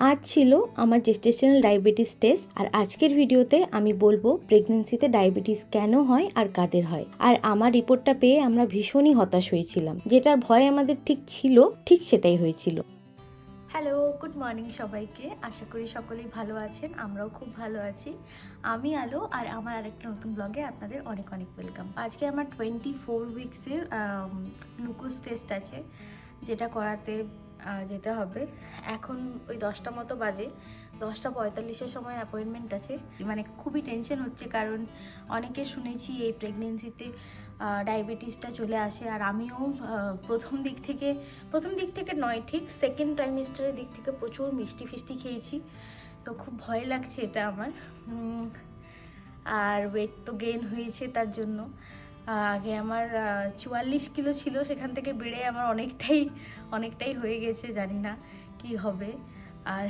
আজ ছিল আমার জেস্টেশনাল ডায়াবেটিস টেস্ট আর আজকের ভিডিওতে আমি বলব প্রেগনেন্সিতে ডায়াবেটিস কেন হয় আর কাদের হয়। আর আমার রিপোর্টটা পেয়ে আমরা ভীষণই হতাশ হয়েছিলাম। যেটার ভয় আমাদের ঠিক ছিল, ঠিক সেটাই হয়েছিল। হ্যালো গুড মর্নিং সবাইকে। আশা করি সকলেই ভালো আছেন, আমরাও খুব ভালো আছি। আমি আলো আর আমার আরেকটা নতুন ব্লগে আপনাদের অনেক অনেক ওয়েলকাম আজকে আমার টোয়েন্টি ফোর উইক্সের গ্লুকোজ টেস্ট আছে, যেটা করাতে যেতে হবে। এখন ওই দশটা মতো বাজে। দশটা পঁয়তাল্লিশের সময় অ্যাপয়েন্টমেন্ট আছে। মানে খুবই টেনশন হচ্ছে কারণ অনেকে শুনেছি এই প্রেগনেন্সিতে ডায়াবেটিসটা চলে আসে। আর আমিও প্রথম দিক থেকে, প্রথম দিক থেকে নয়, ঠিক সেকেন্ড ট্রাইমেস্টারের দিক থেকে প্রচুর মিষ্টি ফিষ্টি খেয়েছি। তো খুব ভয় লাগছে এটা আমার। আর ওয়েট তো গেইন হয়েছে তার জন্য। আগে আমার চুয়াল্লিশ কিলো ছিল, সেখান থেকে বেড়ে আমার অনেকটাই অনেকটাই হয়ে গেছে, জানি না কি হবে। আর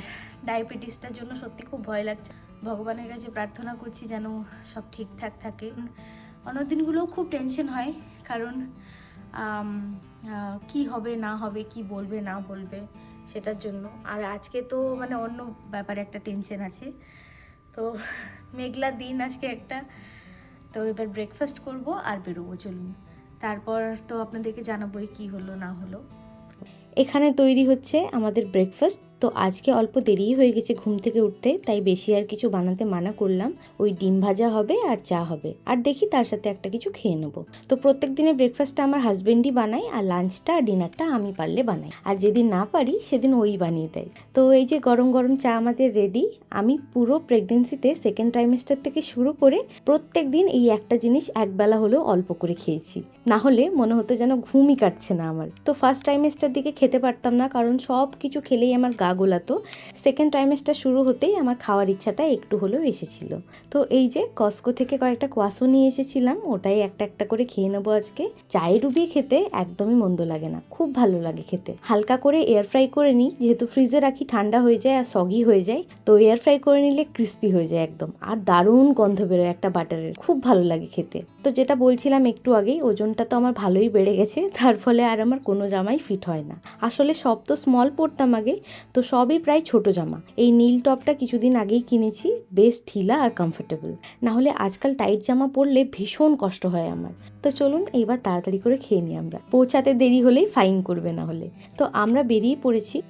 ডায়াবেটিসটার জন্য সত্যি খুব ভয় লাগছে। ভগবানের কাছে প্রার্থনা করছি যেন সব ঠিকঠাক থাকে। অন্য দিনগুলোও খুব টেনশন হয়, কারণ কি হবে, না হবে, কি বলবে, না বলবে, সেটার জন্য। আর আজকে তো মানে অন্য ব্যাপারে একটা টেনশন আছে। তো মেঘলা দিন আজকে একটা। তো এবার ব্রেকফাস্ট করব আর বেরোবো, চলুন। তারপর তো আপনাদেরকে জানাবোই কি হলো, না হলো। এখানে তৈরি হচ্ছে আমাদের ব্রেকফাস্ট তো আজকে অল্প দেরিই হয়ে গেছে ঘুম থেকে উঠতে, তাই বেশি আর কিছু বানাতে মানা করলাম। ওই ডিম ভাজা হবে আর চা হবে। আর দেখি তার সাথে একটা কিছু খেয়ে নেব। তো প্রত্যেক দিনের ব্রেকফাস্টটা আমার হাজবেন্ডই বানাই আর লাঞ্চটা আর ডিনারটা আমি পারলে বানাই। আর যেদিন না পারি, সেদিন ওই বানিয়ে দেয়। তো এই যে গরম গরম চা আমাদের রেডি আমি পুরো প্রেগনেন্সিতে সেকেন্ড ট্রাইমেস্টার থেকে শুরু করে প্রত্যেক দিন এই একটা জিনিস একবেলা হলেও অল্প করে খেয়েছি। না হলে মনে হতো যেন ঘুমই কাটছে না আমার। তো ফার্স্ট ট্রাইমেস্টার দিকে খেতে পারতাম না, কারণ সব কিছু খেলেই আমার গা গোলাতো। সেকেন্ড ট্রাইমেস্টার শুরু হতেই আমার খাওয়ার ইচ্ছাটা একটু হলেও এসেছিল। তো এই যে কস্কো থেকে কয়েকটা কোয়াশো নিয়ে এসেছিলাম, ওটাই একটা একটা করে খেয়ে নেব আজকে। চায়ে ডুবিয়ে খেতে একদমই মন্দ লাগে না, খুব ভালো লাগে খেতে। হালকা করে এয়ার ফ্রাই করে নিই, যেহেতু ফ্রিজে রাখি, ঠান্ডা হয়ে যায় আর সগি হয়ে যায়, তো এয়ার ফ্রাই করে নিলে ক্রিস্পি হয়ে যায় একদম। আর দারুণ গন্ধ বেরোয় একটা বাটারের, খুব ভালো লাগে খেতে। তো যেটা বলছিলাম একটু আগেই, ওজনটা তো আমার ভালোই বেড়ে গেছে, তার ফলে আর আমার কোনো জামাই ফিট হয় না। আসলে সব তো স্মল পরতাম আগে, তো সবই প্রায় ছোট জামা। এই নীল টপটা কিছুদিন আগেই কিনেছি, বেশ ঢিলা আর কমফোর্টেবল না হলে আজকাল টাইট জামা পরলে ভীষণ কষ্ট হয় আমার। তো চলুন এইবার তাড়াতাড়ি করে খেয়ে নিই আমরা। পৌঁছাতে দেরি হলেই ফাইন করবে না হলে তো আমরা বেরিয়ে পড়েছি।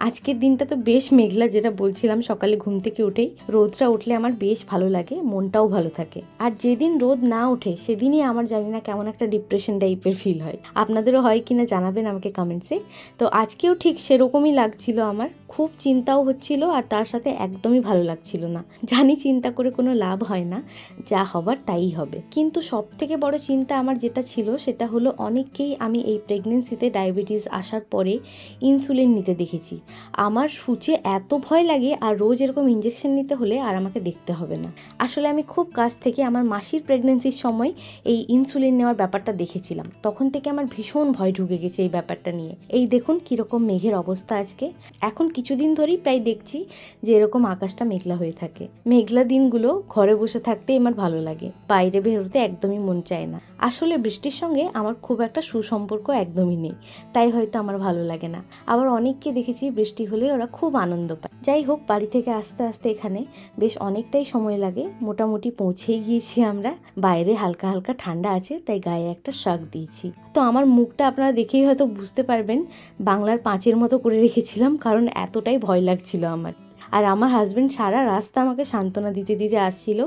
আজকের দিনটা তো বেশ মেঘলা, যেটা বলছিলাম সকালে ঘুম থেকে উঠেই। রোদটা উঠলে আমার বেশ ভালো লাগে, মনটাও ভালো থাকে। আর যেদিন রোদ না ওঠে, সেদিনই আমার জানি না কেমন একটা ডিপ্রেশন টাইপের ফিল হয়। আপনাদেরও হয় কি না জানাবেন আমাকে কমেন্টসে তো আজকেও ঠিক সেরকমই লাগছিল আমার। খুব চিন্তাও হচ্ছিল আর তার সাথে একদমই ভালো লাগছিল না। জানি চিন্তা করে কোনো লাভ হয় না, যা হবার তাই হবে। কিন্তু সব থেকে বড় চিন্তা আমার যেটা ছিল, সেটা হলো অনেককেই আমি এই প্রেগনেন্সিতে ডায়াবেটিস আসার পরে ইনসুলিন নিতে দেখেছি। আমার সূচে এত ভয় লাগে আর রোজ এরকম ইঞ্জেকশন নিতে হলে আর আমাকে দেখতে হবে না। আসলে আমি খুব কাছ থেকে আমার মাসির প্রেগনেন্সির সময় এই ইনসুলিন নেওয়ার ব্যাপারটা দেখেছিলাম। তখন থেকে আমার ভীষণ ভয় ঢুকে গেছে এই ব্যাপারটা নিয়ে। এই দেখুন কীরকম মেঘের অবস্থা আজকে। এখন কিছুদিন ধরেই প্রায় দেখছি যে এরকম আকাশটা মেঘলা হয়ে থাকে। মেঘলা দিনগুলো ঘরে বসে থাকতে আমার ভালো লাগে। বাইরে বেরোতে একদমই মন চায় না। আসলে বৃষ্টির সঙ্গে আমার খুব একটা সুসম্পর্ক একদমই নেই। তাই হয়তো আমার ভালো লাগে না। আবার অনেককে দেখেছি বৃষ্টি হলে ওরা খুব আনন্দ পায়। যাই হোক, বাড়ি থেকে আস্তে আস্তে এখানে বেশ অনেকটাই সময় লাগে। মোটামুটি পৌঁছেই গিয়েছি আমরা। বাইরে হালকা হালকা ঠান্ডা আছে, তাই গায়ে একটা শাক দিয়েছি। তো আমার মুখটা আপনারা দেখেই হয়তো বুঝতে পারবেন, বাংলার পাঁচের মতো করে রেখেছিলাম, কারণ এতটাই ভয় লাগছিল আমার। আর আমার হাজব্যান্ড সারা রাস্তা আমাকে সান্ত্বনা দিতে দিতে আসছিল।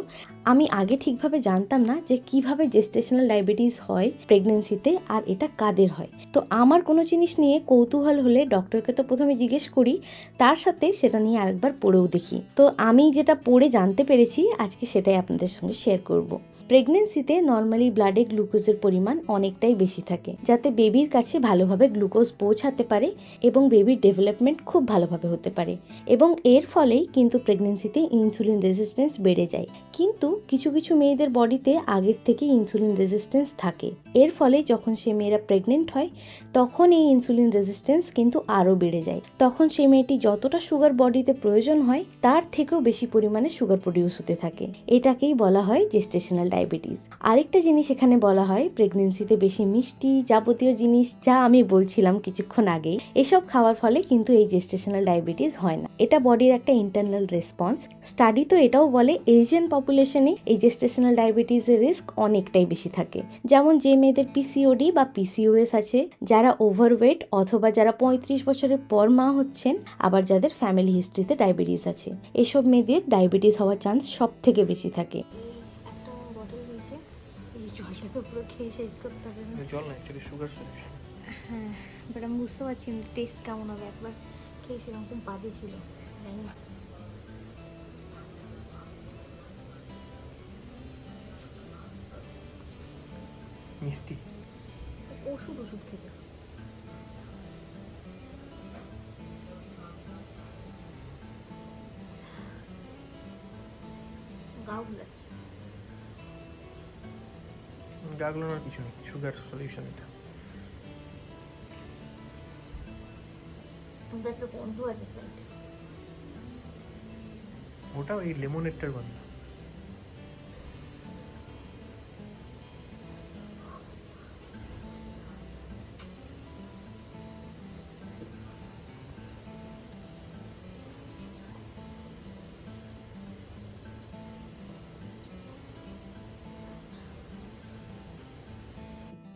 আমি আগে ঠিকভাবে জানতাম না যে কীভাবে জেস্টেশনাল ডায়াবেটিস হয় প্রেগনেন্সিতে আর এটা কাদের হয়। তো আমার কোনো জিনিস নিয়ে কৌতূহল হলে ডক্টরকে তো প্রথমে জিজ্ঞেস করি, তার সাথে সেটা নিয়ে আরেকবার পড়েও দেখি। তো আমি যেটা পড়ে জানতে পেরেছি, আজকে সেটাই আপনাদের সঙ্গে শেয়ার করব। প্রেগনেন্সিতে নর্মালি ব্লাডে গ্লুকোজের পরিমাণ অনেকটাই বেশি থাকে, যাতে বেবির কাছে ভালোভাবে গ্লুকোজ পৌঁছাতে পারে এবং বেবির ডেভেলপমেন্ট খুব ভালোভাবে হতে পারে। এবং এর ফলেই কিন্তু প্রেগনেন্সিতে ইনসুলিন রেজিস্ট্যান্স বেড়ে যায়। কিন্তু কিছু কিছু মেয়েদের বডিতে আগের থেকে ইনসুলিন রেজিস্ট্যান্স থাকে। এর ফলে যখন সে মেয়েরা প্রেগনেন্ট হয়, তখন এই ইনসুলিন রেজিস্ট্যান্স কিন্তু আরও বেড়ে যায়। তখন সেই মেয়েটি যতটা সুগার বডিতে প্রয়োজন হয়, তার থেকেও বেশি পরিমাণে সুগার প্রডিউস হতে থাকে। এটাকেই বলা হয় জেস্টেশনাল ডায়াবেটিস আরেকটা জিনিস এখানে বলা হয় প্রেগনেন্সিতে বেশি মিষ্টি যাবতীয় জিনিস, যা আমি বলছিলাম কিছুক্ষণ আগেই, এসব খাওয়ার ফলে কিন্তু এই জেস্টেশনাল ডায়াবেটিস হয় না। এটা বডির একটা ইন্টারনাল রেসপন্স স্টাডি তো এটাও বলে এশিয়ান পপুলেশনে এই জেস্টেশনাল ডায়াবেটিসের রিস্ক অনেকটাই বেশি থাকে। যেমন যে মেয়েদের পিসিওডি বা পিসিওএস আছে যারা ওভারওয়েট অথবা যারা পঁয়ত্রিশ বছরের পর মা হচ্ছেন আবার যাদের ফ্যামিলি হিস্ট্রিতে ডায়াবেটিস আছে। এসব মেয়েদের ডায়াবেটিস হওয়ার চান্স সব থেকে বেশি থাকে। একটা বটল দিয়েছে এই জলটাকে পুরো খেয়ে শেষ করতে হবে জল না অ্যাকচুয়ালি সুগার হ্যাঁ বাট আমি বুঝতে পারছি না টেস্ট কেমন হবে? একবার খেয়ে সেরকম বাজে ছিল। জানি না। মিষ্টি। ওষুধ ওষুধ খেতে। গাগলানোর কিছু নেই সুগার সলিউশন এটা। একটা বন্ধু আছে ওটা ওই লেমনেরটার গন্ধ।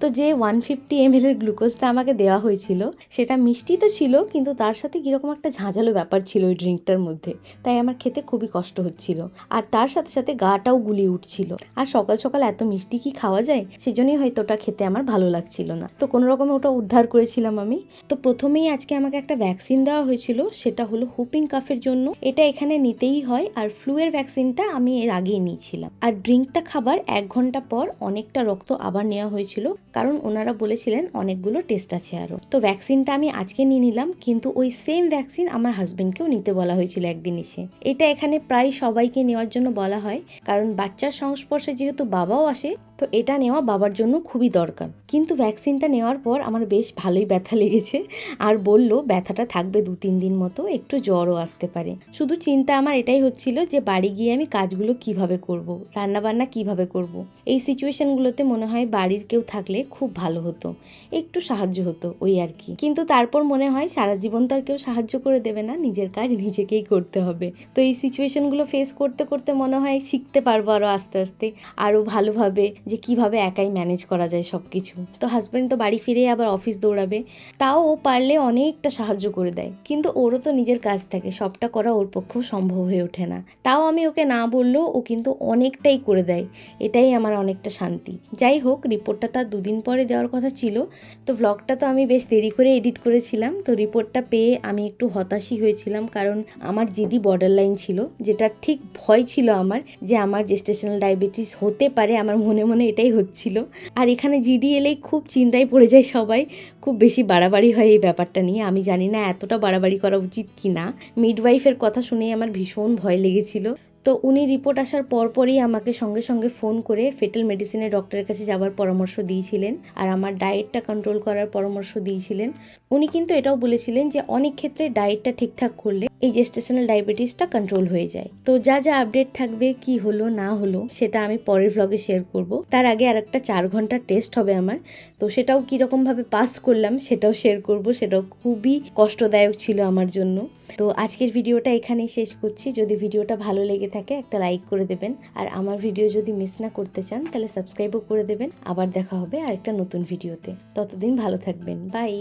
তো যে ওয়ান ফিফটি এম এর গ্লুকোজটা আমাকে দেওয়া হয়েছিল, সেটা মিষ্টি তো ছিল, কিন্তু তার সাথে কীরকম একটা ঝাঁঝালো ব্যাপার ছিল ওই ড্রিঙ্কটার মধ্যে। তাই আমার খেতে খুবই কষ্ট হচ্ছিল। আর তার সাথে সাথে গাটাও গুলিয়ে উঠছিল। আর সকাল সকাল এত মিষ্টি কি খাওয়া যায়, সেজন্যই হয়তো ওটা খেতে আমার ভালো লাগছিল না। তো কোনো রকমে ওটা উদ্ধার করেছিলাম আমি। তো প্রথমেই আজকে আমাকে একটা ভ্যাকসিন দেওয়া হয়েছিল, সেটা হলো হুপিং কাফের জন্য। এটা এখানে নিতেই হয়, আর ফ্লুয়ের ভ্যাকসিনটা আমি এর আগেই নিয়েছিলাম। আর ড্রিঙ্কটা খাবার এক ঘণ্টা পর অনেকটা রক্ত আবার নেওয়া হয়েছিল। কারণ ওনারা বলেছিলেন অনেকগুলো টেস্ট আছে আরও। তো ভ্যাকসিনটা আমি আজকে নিয়ে নিলাম, কিন্তু ওই সেম ভ্যাকসিন আমার হাজবেন্ডকেও নিতে বলা হয়েছিল একদিন এসে। এটা এখানে প্রায় সবাইকে নেওয়ার জন্য বলা হয়, কারণ বাচ্চার সংস্পর্শে যেহেতু বাবাও আসে, তো এটা নেওয়া বাবার জন্য খুবই দরকার। কিন্তু ভ্যাকসিনটা নেওয়ার পর আমার বেশ ভালোই ব্যথা লেগেছে, আর বলল ব্যথাটা থাকবে দু তিন দিন মতো, একটু জ্বরও আসতে পারে। শুধু চিন্তা আমার এটাই হচ্ছিল যে বাড়ি গিয়ে আমি কাজগুলো কীভাবে করব রান্না বান্না কীভাবে করব। এই সিচুয়েশনগুলোতে মনে হয় বাড়ির কেউ থাকলে খুব ভালো হতো, একটু সাহায্য হতো ওই আর কি। কিন্তু তারপর মনে হয় সারা জীবন তো আর কেউ সাহায্য করে দেবে না, নিজের কাজ নিজেকেই করতে হবে। তো এই সিচুয়েশনগুলো ফেস করতে করতে মনে হয় শিখতে পারব আরও আস্তে আস্তে আরও ভালোভাবে যে কীভাবে একাই ম্যানেজ করা যায় সব কিছু তো হাজব্যান্ড তো বাড়ি ফিরে আবার অফিস দৌড়াবে, তাও ও পারলে অনেকটা সাহায্য করে দেয়। কিন্তু ওরও তো নিজের কাজ থাকে, সবটা করা ওর পক্ষেও সম্ভব হয়ে ওঠে না। তাও আমি ওকে না বললেও ও কিন্তু অনেকটাই করে দেয়, এটাই আমার অনেকটা শান্তি। যাই হোক রিপোর্টটা তার দুদিন পরে দেওয়ার কথা ছিল, তো ভ্লগটা তো আমি বেশ দেরি করে এডিট করেছিলাম, তো রিপোর্টটা পেয়ে আমি একটু হতাশই হয়েছিলাম কারণ আমার জিডি বর্ডার লাইন ছিল, যেটা ঠিক ভয় ছিল আমার যে আমার জেস্টেশনাল ডায়াবেটিস হতে পারে, আমার মনে মনে এটাই হচ্ছিল। আর এখানে জিডি এলেই খুব চিন্তায় পড়ে যায় সবাই, খুব বেশি বাড়াবাড়ি হয় এই ব্যাপারটা নিয়ে, আমি জানি না এতটা বাড়াবাড়ি করা উচিত কি না মিডওয়াইফের কথা শুনেই আমার ভীষণ ভয় লেগেছিল। তো উনি রিপোর্ট আসার পরপরই আমাকে সঙ্গে সঙ্গে ফোন করে ফেটাল মেডিসিনের ডক্টরের কাছে যাওয়ার পরামর্শ দিয়েছিলেন আর আমার ডায়েটটা কন্ট্রোল করার পরামর্শ দিয়েছিলেন। উনি কিন্তু এটাও বলেছিলেন যে অনেক ক্ষেত্রে ডায়েটটা ঠিকঠাক করলে এই জেস্টেশনাল ডায়াবেটিসটা কন্ট্রোল হয়ে যায়। তো যা যা আপডেট থাকবে, কি হলো, না হলো, সেটা আমি পরের ভ্লগে শেয়ার করব। তার আগে আর একটা চার ঘণ্টার টেস্ট হবে আমার। তো সেটাও কীরকমভাবে পাস করলাম, সেটাও শেয়ার করব। সেটাও খুবই কষ্টদায়ক ছিল আমার জন্য। তো আজকের ভিডিওটা এখানেই শেষ করছি। যদি ভিডিওটা ভালো লেগে থাকে, একটা লাইক করে দেবেন। আর আমার ভিডিও যদি মিস না করতে চান, তাহলে সাবস্ক্রাইবও করে দেবেন। আবার দেখা হবে আরেকটা নতুন ভিডিওতে ততদিন ভালো থাকবেন। বাই